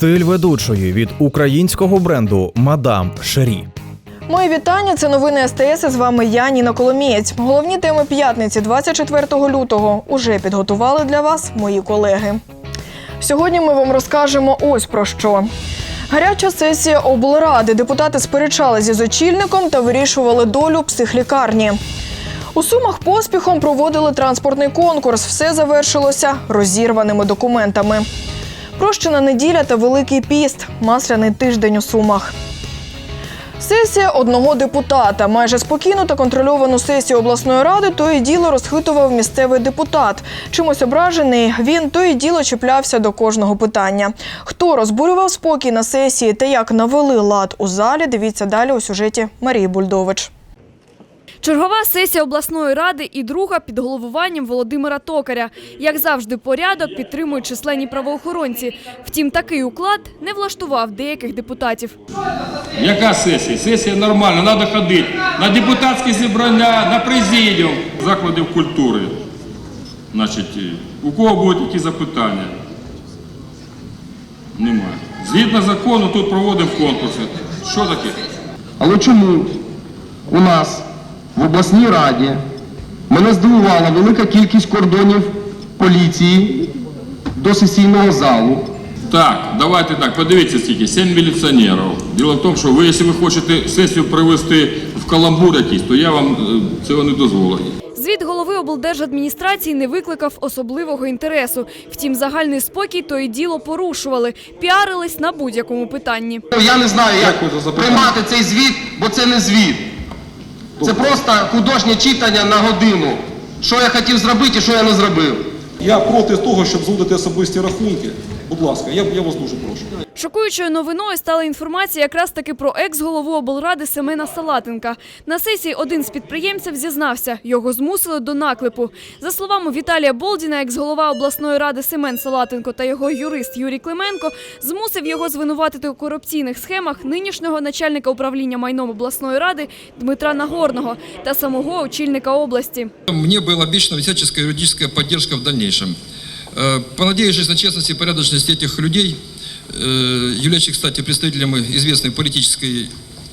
Стиль ведучої від українського бренду Мадам Шері. Мої вітання. Це новини СТС. З вами я, Ніна Коломієць. Головні теми п'ятниці, 24 лютого, уже підготували для вас мої колеги. Сьогодні ми вам розкажемо ось про що. Гаряча сесія облради. Депутати сперечалися з очільником та вирішували долю психлікарні. У Сумах поспіхом проводили транспортний конкурс. Все завершилося розірваними документами. Прощена неділя та Великий піст. Масляний тиждень у Сумах. Сесія одного депутата. Майже спокійну та контрольовану сесію обласної ради то і діло розхитував місцевий депутат. Чимось ображений він то і діло чіплявся до кожного питання. Хто розбурював спокій на сесії та як навели лад у залі? Дивіться далі у сюжеті Марії Бульдович. Чергова сесія обласної ради і друга під головуванням Володимира Токаря. Як завжди, порядок підтримують численні правоохоронці. Втім, такий уклад не влаштував деяких депутатів. Яка сесія? Сесія нормальна, треба ходити на депутатські зібрання, на президіум закладів культури. Значить, е, у кого будуть які запитання? Немає. Згідно закону, тут проводимо конкурси. Що таке? Але чому у нас в обласній раді мене здивувала велика кількість кордонів поліції до сесійного залу? Так, давайте так, подивіться скільки, сім міліціонерів. Діло в тому, що ви, якщо ви хочете сесію привести в каламбур якийсь, то я вам е, цього не дозволю. Звіт голови облдержадміністрації не викликав особливого інтересу. Втім, загальний спокій то і діло порушували, піарились на будь-якому питанні. Я не знаю, як приймати цей звіт, бо це не звіт. Це просто художнє читання на годину. Що я хотів зробити і що я не зробив. Я проти того, щоб зводити особисті рахунки. Будь ласка, я, я вас дуже прошу. Шокуючою новиною стала інформація якраз таки про екс-голову облради Семена Салатенка. На сесії один з підприємців зізнався, його змусили до наклепу. За словами Віталія Болдіна, екс-голова обласної ради Семен Салатенко та його юрист Юрій Клименко змусив його звинуватити у корупційних схемах нинішнього начальника управління майном обласної ради Дмитра Нагорного та самого очільника області. Мне была обещана всяческая юридическая поддержка в дальнейшем. Э, Понадеявшись на честность и порядочность этих людей, э, являющих, кстати, представителями известной политической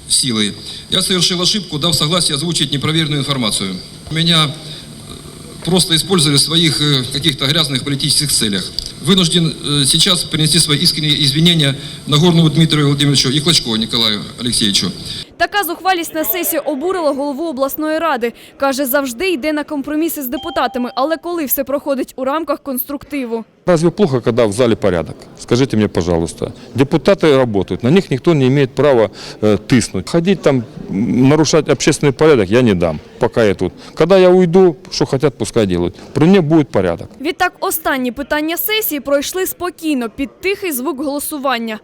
силы, я совершил ошибку, дав согласие озвучить непроверенную информацию. Меня э, просто использовали в своих э, каких-то грязных политических целях. Вынужден э, сейчас принести свои искренние извинения Нагорному Дмитрию Владимировичу и Клочко Николаю Алексеевичу. Така зухвалість на сесії обурила голову обласної ради. Каже, завжди йде на компроміси з депутатами, але коли все проходить у рамках конструктиву. Разве плохо, когда в зале порядок? Скажите мне, пожалуйста. Депутаты работают, на них никто не имеет права э, тыснуть. Ходить там, м, нарушать общественный порядок я не дам, пока я тут. Когда я уйду, что хотят, пускай делают. При мне будет порядок. Відтак останні питання сесії пройшли спокійно під тихий звук голосування.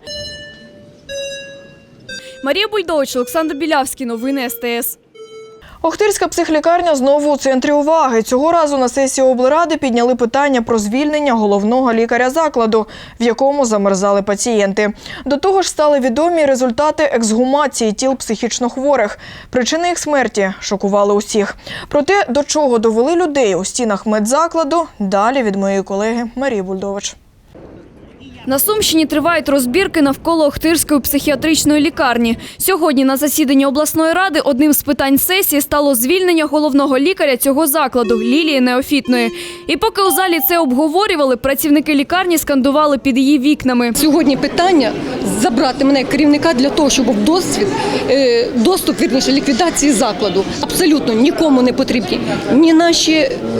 Марія Бульдович, Олександр Білявський. Новини СТС. Охтирська психлікарня знову у центрі уваги. Цього разу на сесії облради підняли питання про звільнення головного лікаря закладу, в якому замерзали пацієнти. До того ж стали відомі результати ексгумації тіл психічно хворих. Причини їх смерті шокували усіх. Про те, до чого довели людей у стінах медзакладу, далі від моєї колеги Марії Бульдович. На Сумщині тривають розбірки навколо Охтирської психіатричної лікарні. Сьогодні на засіданні обласної ради одним з питань сесії стало звільнення головного лікаря цього закладу Лілії Неофітної. І поки у залі це обговорювали, працівники лікарні скандували під її вікнами. Сьогодні питання забрати мене як керівника для того, щоб був досвід, е, доступ вірніше ліквідації закладу. Абсолютно нікому не потрібні ні наші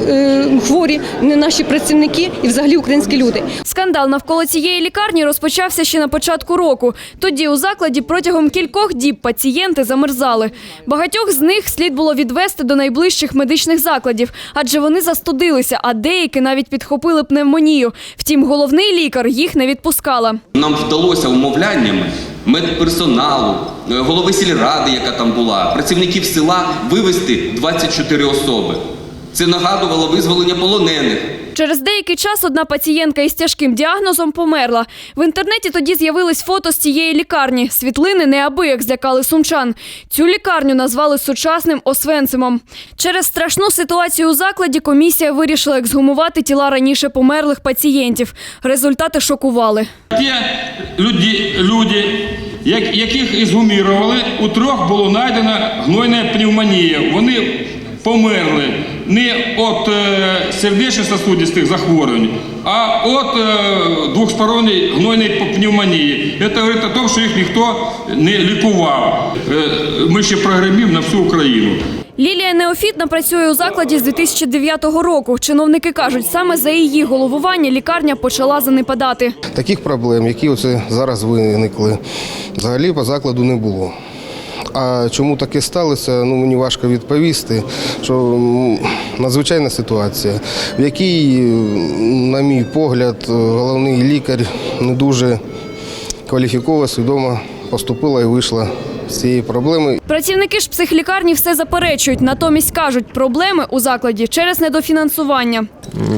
е, хворі, ні наші працівники і взагалі українські люди. Скандал навколо цієї лікарні розпочався ще на початку року. Тоді у закладі протягом кількох діб пацієнти замерзали. Багатьох з них слід було відвести до найближчих медичних закладів, адже вони застудилися, а деякі навіть підхопили пневмонію. Втім, головний лікар їх не відпускала. Нам вдалося умовляннями медперсоналу, е, голови сільради, яка там була, працівників села вивезти 24 особи. Це нагадувало визволення полонених. Через деякий час одна пацієнтка із тяжким діагнозом померла. В інтернеті тоді з'явились фото з цієї лікарні. Світлини неабияк злякали сумчан. Цю лікарню назвали сучасним Освенцимом. Через страшну ситуацію у закладі комісія вирішила ексгумувати тіла раніше померлих пацієнтів. Результати шокували. Ті люди, люди як- яких ізгумірували, у трьох було знайдено гнойна пневмонія. Вони померли не від е, сердечно-сосудистих захворювань, а від е, двохсторонньої гнойної пневмонії. Це говорить о тому, що їх ніхто не лікував. Е, ми ще прогремів на всю Україну. Лілія Неофітна працює у закладі з 2009 року. Чиновники кажуть, саме за її головування лікарня почала занепадати. Таких проблем, які оце зараз виникли, взагалі по закладу не було. А чому таке сталося, ну мені важко відповісти, що надзвичайна ситуація, в якій, на мій погляд, головний лікар не дуже кваліфіково, свідомо поступила і вийшла з цієї проблеми. Працівники ж психлікарні все заперечують. Натомість кажуть, проблеми у закладі через недофінансування.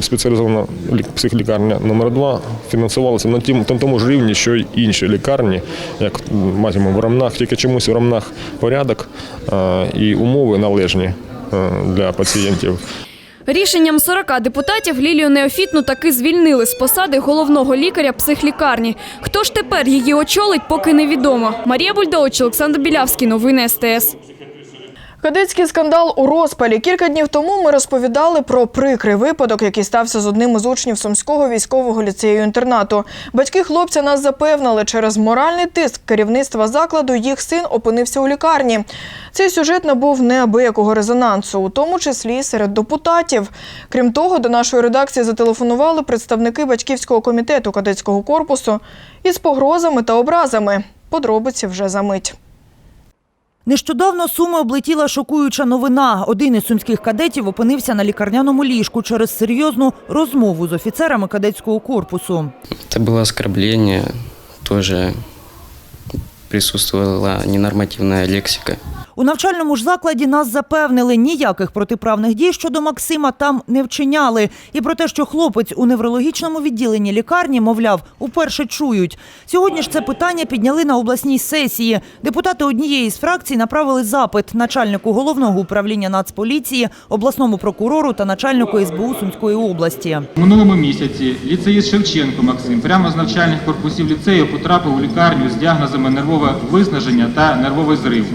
Спеціалізована лік- психлікарня номер 2 фінансувалася на тім- на тому ж рівні, що й інші лікарні, як матимемо в Рамнах, тільки чомусь в Рамнах порядок і умови належні е, для пацієнтів. Рішенням 40 депутатів Лілію Неофітну таки звільнили з посади головного лікаря психлікарні. Хто ж тепер її очолить, поки невідомо. Марія Бульдович, Олександр Білявський. Новини СТС. Кадетський скандал у розпалі. Кілька днів тому ми розповідали про прикрий випадок, який стався з одним із учнів Сумського військового ліцею інтернату. Батьки хлопця нас запевнили, через моральний тиск керівництва закладу їх син опинився у лікарні. Цей сюжет набув неабиякого резонансу, у тому числі серед депутатів. Крім того, до нашої редакції зателефонували представники батьківського комітету кадетського корпусу із погрозами та образами. Подробиці вже за мить. Нещодавно Суми облетіла шокуюча новина. Один із сумських кадетів опинився на лікарняному ліжку через серйозну розмову з офіцерами кадетського корпусу. Це було оскорблення, теж присутствувала ненормативна лексика. У навчальному ж закладі нас запевнили, ніяких протиправних дій щодо Максима там не вчиняли. І про те, що хлопець у неврологічному відділенні лікарні, мовляв, уперше чують. Сьогодні ж це питання підняли на обласній сесії. Депутати однієї з фракцій направили запит начальнику головного управління Нацполіції, обласному прокурору та начальнику СБУ Сумської області. У минулому місяці ліцеїст Шевченко Максим прямо з навчальних корпусів ліцею потрапив у лікарню з діагнозами нервове виснаження та нервовий зрив.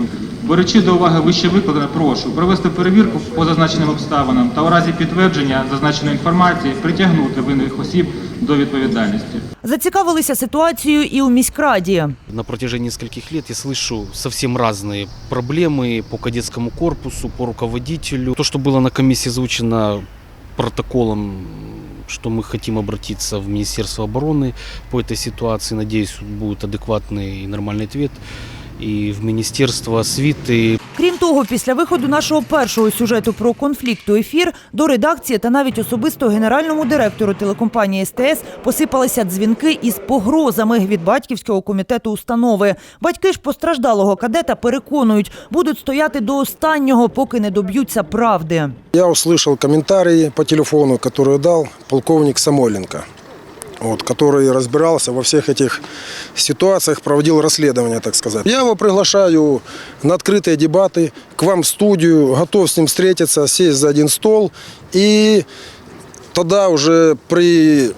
Беручи до уваги вище викладене, прошу провести перевірку по зазначеним обставинам та у разі підтвердження зазначеної інформації притягнути винних осіб до відповідальності. Зацікавилися ситуацією і у міськраді. На протяжении нескольких лет я слышу совсем разные проблемы по кадетскому корпусу, по руководителю. То, что было на комиссии озвучено протоколом, что мы хотим обратиться в Министерство обороны по этой ситуации. Надеюсь, будет адекватный и нормальный ответ. И в Министерство освіти, Крім того, після виходу нашого першого сюжету про конфлікт у ефір до редакції та навіть особисто генеральному директору телекомпанії СТС посипалися дзвінки із погрозами від батьківського комітету установи. Батьки ж постраждалого кадета переконують, будуть стояти до останнього, поки не доб'ються правди. Я услышал комментарии по телефону, которые дал полковник Самойленко, вот, который разбирался во всех этих ситуациях, проводил расследование, так сказать. Я его приглашаю на открытые дебаты к вам в студию, готов с ним встретиться, сесть за один стол и тогда уже при,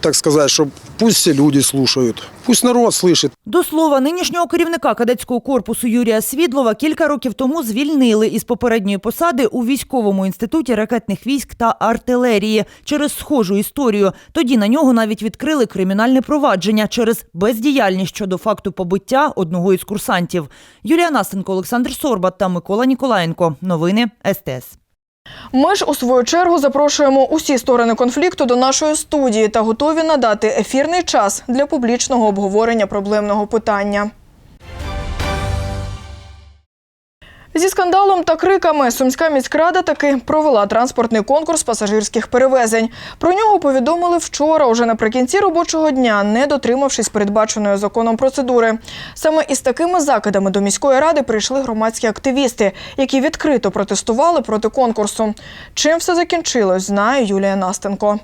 так сказать, чтобы пусть все люди слушают, пусть народ слышит. До слова, нинішнього керівника кадетського корпусу Юрія Свідлова кілька років тому звільнили із попередньої посади у військовому інституті ракетних військ та артилерії через схожу історію. Тоді на нього навіть відкрили кримінальне провадження через бездіяльність щодо факту побиття одного із курсантів. Юлія Настенко, Олександр Сорбат та Микола Ніколаєнко. Новини СТС. Ми ж у свою чергу запрошуємо усі сторони конфлікту до нашої студії та готові надати ефірний час для публічного обговорення проблемного питання. Зі скандалом та криками Сумська міськрада таки провела транспортний конкурс пасажирських перевезень. Про нього повідомили вчора, уже наприкінці робочого дня, не дотримавшись передбаченої законом процедури. Саме із такими закидами до міської ради прийшли громадські активісти, які відкрито протестували проти конкурсу. Чим все закінчилось, знає Юлія Настенко.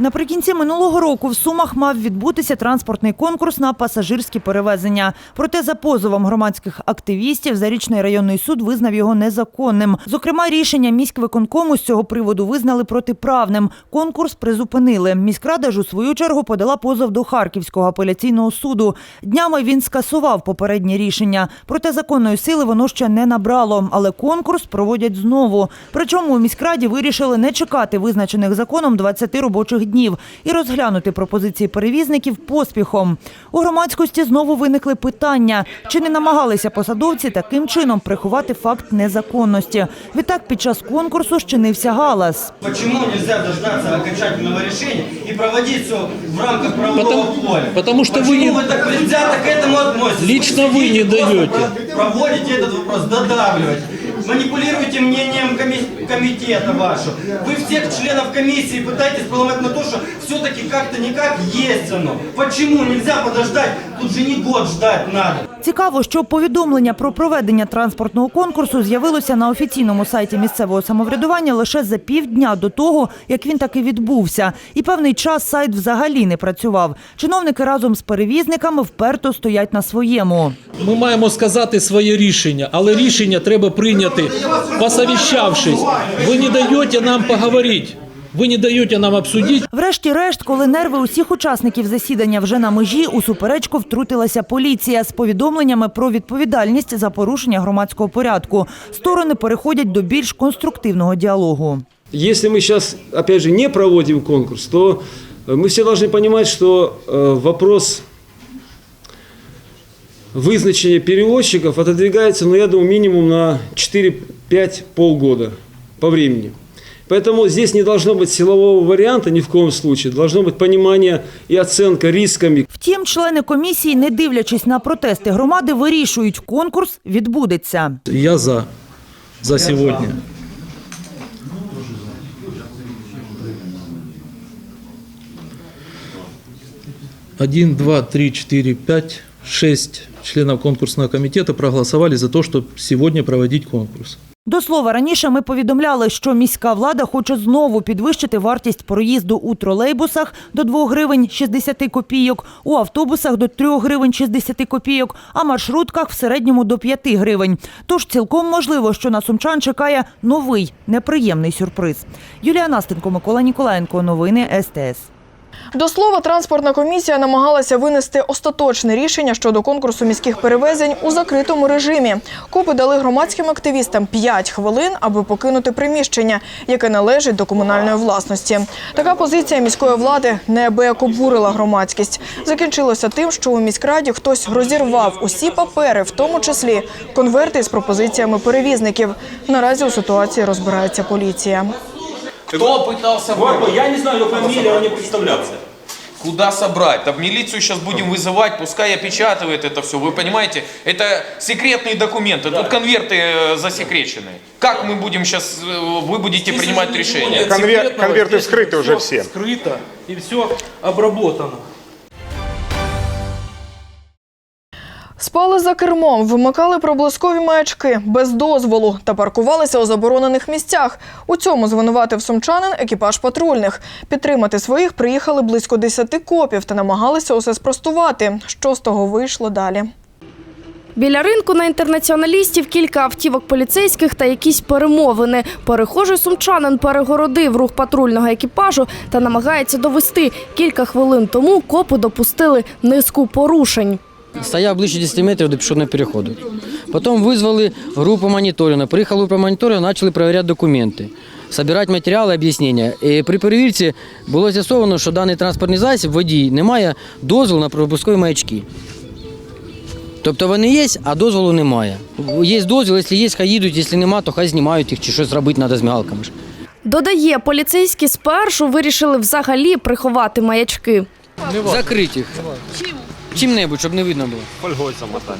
Наприкінці минулого року в Сумах мав відбутися транспортний конкурс на пасажирські перевезення. Проте за позовом громадських активістів Зарічний районний суд визнав його незаконним. Зокрема, рішення міськвиконкому з цього приводу визнали протиправним. Конкурс призупинили. Міськрада ж у свою чергу подала позов до Харківського апеляційного суду. Днями він скасував попереднє рішення. Проте законної сили воно ще не набрало. Але конкурс проводять знову. Причому у міськраді вирішили не чекати визначених законом 20 робочих днів і розглянути пропозиції перевізників поспіхом. У громадськості знову виникли питання, чи не намагалися посадовці таким чином приховати факт незаконності. Відтак під час конкурсу щинився галас. Почему нельзя дождаться окончательного решения и проводить все в рамках правового Потому- поля? потому что вы Почему не- вы так предвзято к этому относитесь? Лично вы не сидите, просто даете. про- Проводите этот вопрос, додавливаете. Манипулируете мнением коми- комитета вашего. Вы всех членов комиссии пытаетесь поломать на то, что все-таки как-то никак есть оно. Почему нельзя подождать? Тут же не год ждать надо. Цікаво, що повідомлення про проведення транспортного конкурсу з'явилося на офіційному сайті місцевого самоврядування лише за півдня до того, як він таки відбувся. І певний час сайт взагалі не працював. Чиновники разом з перевізниками вперто стоять на своєму. Ми маємо сказати своє рішення, але рішення треба прийняти, посовіщавшись. Ви не даєте нам поговорити, ви не даєте нам обсудити. Врешті-решт, коли нерви усіх учасників засідання вже на межі, у суперечку втрутилася поліція з повідомленнями про відповідальність за порушення громадського порядку. Сторони переходять до більш конструктивного діалогу. Если мы сейчас, опять же, не проводим конкурс, то э, мы все должны понимать, что э, вопрос вызначения перевозчиков отодвигается, ну, я думаю, минимум на 4-5 полгода по времени. Поэтому здесь не должно быть силового варианта ни в коем случае. Должно быть понимание и оценка рисками. Втім, члени комісії, не дивлячись на протести громади, вирішують, конкурс відбудеться. Я за, за сьогодні. Один, два, три, четыре, пять, шесть членов конкурсного комитета проголосовали за то, чтобы сегодня проводить конкурс. До слова, раніше ми повідомляли, що міська влада хоче знову підвищити вартість проїзду у тролейбусах до 2 гривень 60 копійок, у автобусах до 3 гривень 60 копійок, а маршрутках в середньому до 5 гривень. Тож цілком можливо, що на сумчан чекає новий неприємний сюрприз. Юлія Настенко, Микола Ніколаєнко. Новини СТС. До слова, транспортна комісія намагалася винести остаточне рішення щодо конкурсу міських перевезень у закритому режимі. Копи дали громадським активістам 5 хвилин, аби покинути приміщення, яке належить до комунальної власності. Така позиція міської влади неабияк обурила громадськість. Закінчилося тим, що у міськраді хтось розірвав усі папери, в тому числі конверти з пропозиціями перевізників. Наразі у ситуації розбирається поліція. Кто пытался Вот, я не знаю его фамилию, он не представлялся. Куда собрать? Да в милицию сейчас будем вызывать, пускай опечатывает это все. Вы понимаете, это секретные документы, тут конверты э, засекречены. Как мы будем сейчас, вы будете принимать решение? конверты вскрыты уже все. Вскрыто и все обработано. Спали за кермом, вимикали проблискові маячки без дозволу та паркувалися у заборонених місцях. У цьому звинуватив сумчанин екіпаж патрульних. Підтримати своїх приїхали близько 10 копів та намагалися усе спростувати. Що з того вийшло далі? Біля ринку на інтернаціоналістів кілька автівок поліцейських та якісь перемовини. Перехожий сумчанин перегородив рух патрульного екіпажу та намагається довести. Кілька хвилин тому копи допустили низку порушень. Стояв ближче 10 метрів до пішохідного переходу. Потім визвали групу моніторингу. Приїхала група моніторингу, почали перевіряти документи, збирати матеріали, об'яснення. І при перевірці було з'ясовано, що даний транспортний засіб, водій, не має дозволу на пропускові маячки. Тобто вони є, а дозволу немає. Є дозвіл, якщо є, хай їдуть, якщо немає, то хай знімають їх чи щось робити треба з мігалками. Додає, поліцейські спершу вирішили взагалі приховати маячки. Закрити їх. Чим-небудь, щоб не видно було. Фольгой замотать.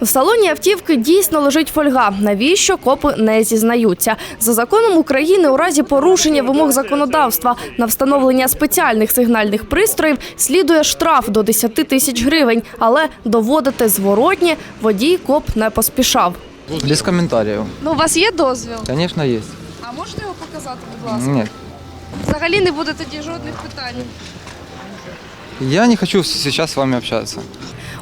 В салоні автівки дійсно лежить фольга. Навіщо копи не зізнаються? За законом України у разі порушення вимог законодавства на встановлення спеціальних сигнальних пристроїв слідує штраф до 10 тисяч гривень, але доводити зворотні водій коп не поспішав. Без коментарів. Ну, у вас є дозвіл? Звісно, є. А можете його показати, будь ласка? Ні. Взагалі не буде тоді жодних питань. Я не хочу сейчас с вами общаться.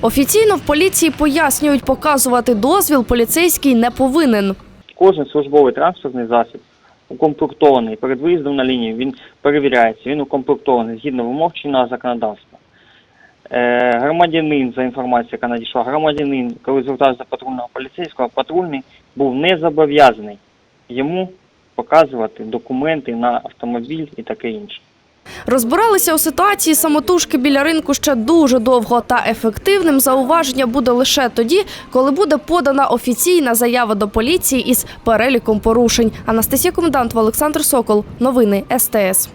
Офіційно в поліції пояснюють, показувати дозвіл поліцейський не повинен. Кожен службовий транспортний засіб укомплектований перед виїздом на лінію, він перевіряється, він укомплектований згідно вимог чинного законодавства. Е, громадянин, за інформацією, яка надійшла, громадянин, коли звертався до патрульного поліцейського, патрульний був не зобов'язаний йому показувати документи на автомобіль і таке інше. Розбиралися у ситуації самотужки біля ринку ще дуже довго, та ефективним зауваження буде лише тоді, коли буде подана офіційна заява до поліції із переліком порушень. Анастасія Комендантова, Олександр Сокол. Новини СТС.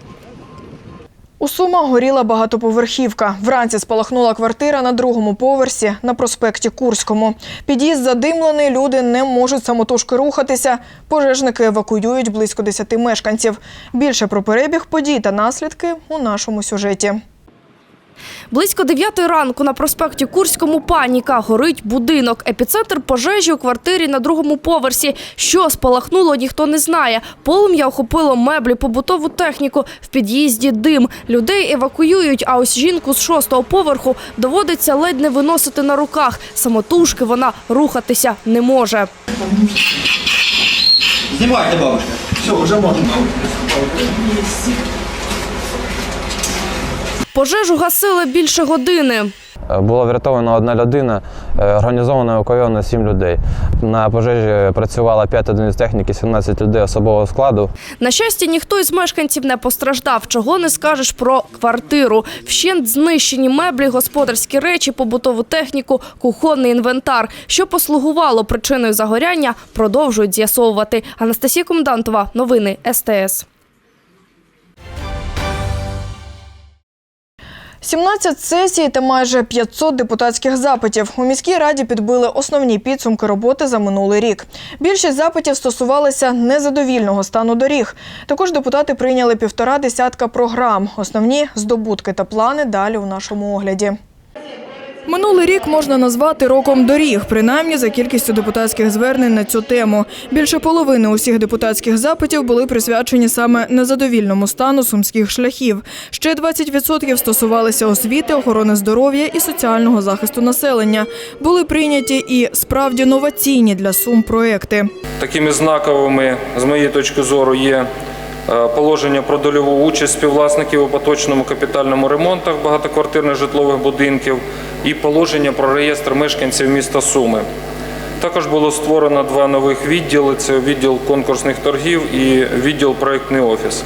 У Сумах горіла багатоповерхівка. Вранці спалахнула квартира на другому поверсі на проспекті Курському. Під'їзд задимлений, люди не можуть самотужки рухатися. Пожежники евакуюють близько 10 мешканців. Більше про перебіг подій та наслідки у нашому сюжеті. Близько 9 ранку на проспекті Курському паніка. Горить будинок. Епіцентр пожежі у квартирі на другому поверсі. Що спалахнуло, ніхто не знає. Полум'я охопило меблі, побутову техніку. В під'їзді дим. Людей евакуюють, а ось жінку з шостого поверху доводиться ледь не виносити на руках. Самотужки вона рухатися не може. Знімайте, бабушка. Все, вже можна. Пожежу гасили більше години. Було врятовано одна людина, е, організовано евакуйовано сім людей. На пожежі працювало 5 одиниць техніки, 17 людей особового складу. На щастя, ніхто із мешканців не постраждав. Чого не скажеш про квартиру. Вщент знищені меблі, господарські речі, побутову техніку, кухонний інвентар. Що послугувало причиною загоряння, продовжують з'ясовувати. Анастасія Комендантова, новини СТС. 17 сесій та майже 500 депутатських запитів. У міській раді підбили основні підсумки роботи за минулий рік. Більшість запитів стосувалися незадовільного стану доріг. Також депутати прийняли півтора десятка програм. Основні здобутки та плани далі у нашому огляді. Минулий рік можна назвати роком доріг, принаймні за кількістю депутатських звернень на цю тему. Більше половини усіх депутатських запитів були присвячені саме незадовільному стану сумських шляхів. Ще 20% стосувалися освіти, охорони здоров'я і соціального захисту населення. Були прийняті і справді новаційні для сум проекти. Такими знаковими, з моєї точки зору, є положення про дольову участь співвласників у поточному капітальному ремонтах багатоквартирних житлових будинків і положення про реєстр мешканців міста Суми. Також було створено два нових відділи: це відділ конкурсних торгів і відділ проєктний офіс.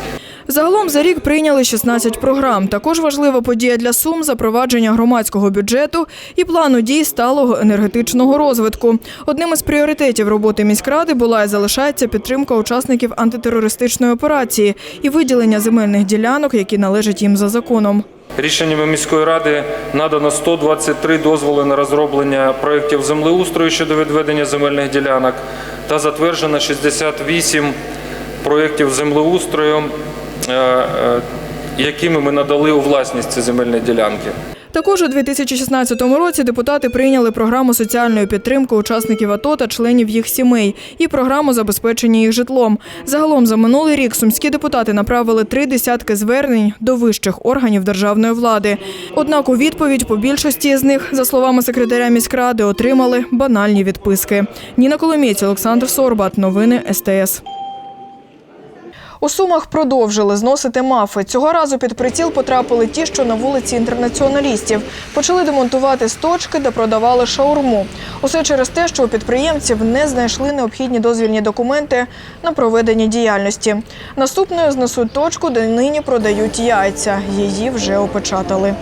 Загалом за рік прийняли 16 програм. Також важлива подія для Сум – запровадження громадського бюджету і плану дій сталого енергетичного розвитку. Одним із пріоритетів роботи міськради була і залишається підтримка учасників антитерористичної операції і виділення земельних ділянок, які належать їм за законом. Рішеннями міської ради надано 123 дозволи на розроблення проєктів землеустрою щодо відведення земельних ділянок та затверджено 68 проєктів землеустрою, якими ми надали у власність ці земельні ділянки. Також у 2016 році депутати прийняли програму соціальної підтримки учасників АТО та членів їх сімей і програму забезпечення їх житлом. Загалом за минулий рік сумські депутати направили три десятки звернень до вищих органів державної влади. Однак у відповідь по більшості з них, за словами секретаря міськради, отримали банальні відписки. Ніна Коломієць, Олександр Сорбат. Новини СТС. У Сумах продовжили зносити мафи. Цього разу під приціл потрапили ті, що на вулиці інтернаціоналістів. Почали демонтувати сточки, де продавали шаурму. Усе через те, що у підприємців не знайшли необхідні дозвільні документи на проведення діяльності. Наступною знесуть точку, де нині продають яйця. Її вже опечатали.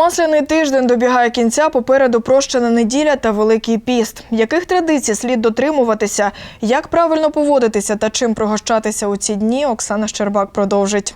Масляний тиждень добігає кінця. Попереду прощена неділя та Великий піст. Яких традицій слід дотримуватися, як правильно поводитися та чим пригощатися у ці дні? Оксана Щербак продовжить.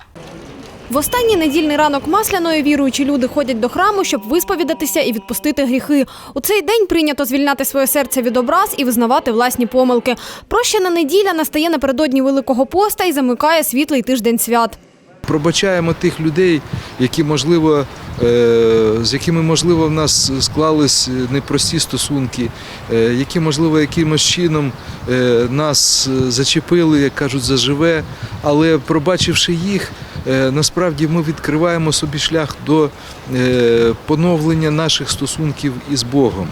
В останній недільний ранок масляної віруючі люди ходять до храму, щоб висповідатися і відпустити гріхи. У цей день прийнято звільняти своє серце від образ і визнавати власні помилки. Прощена неділя настає напередодні Великого поста і замикає світлий тиждень свят. Пробачаємо тих людей, які можливо, е, з якими можливо в нас склались непрості стосунки, е, які можливо якимось чином е, нас зачепили, як кажуть, заживе. Але пробачивши їх, насправді ми відкриваємо собі шлях до поновлення наших стосунків із Богом.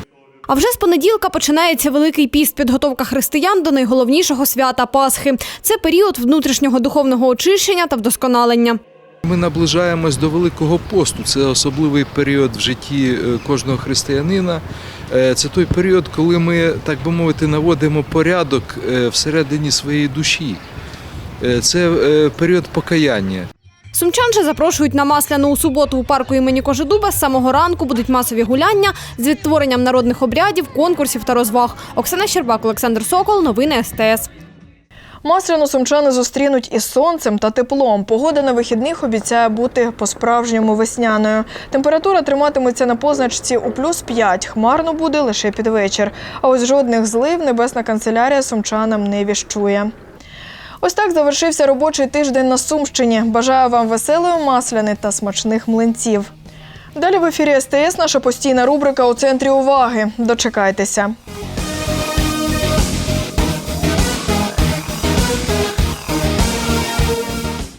А вже з понеділка починається Великий піст, підготовка християн до найголовнішого свята Пасхи. Це період внутрішнього духовного очищення та вдосконалення. Ми наближаємось до Великого посту. Це особливий період в житті е, кожного християнина. Е, Це той період, коли ми, так би мовити, наводимо порядок е, всередині своєї душі. Це період покаяння. Сумчан же запрошують на масляну у суботу у парку імені Кожедуба. З самого ранку будуть масові гуляння з відтворенням народних обрядів, конкурсів та розваг. Оксана Щербак, Олександр Сокол. Новини СТС. Масляну сумчани зустрінуть із сонцем та теплом. Погода на вихідних обіцяє бути по-справжньому весняною. Температура триматиметься на позначці у плюс 5. Хмарно буде лише під вечір. А ось жодних злив небесна канцелярія сумчанам не віщує. Ось так завершився робочий тиждень на Сумщині. Бажаю вам веселої масляни та смачних млинців. Далі в ефірі СТС наша постійна рубрика у центрі уваги. Дочекайтеся.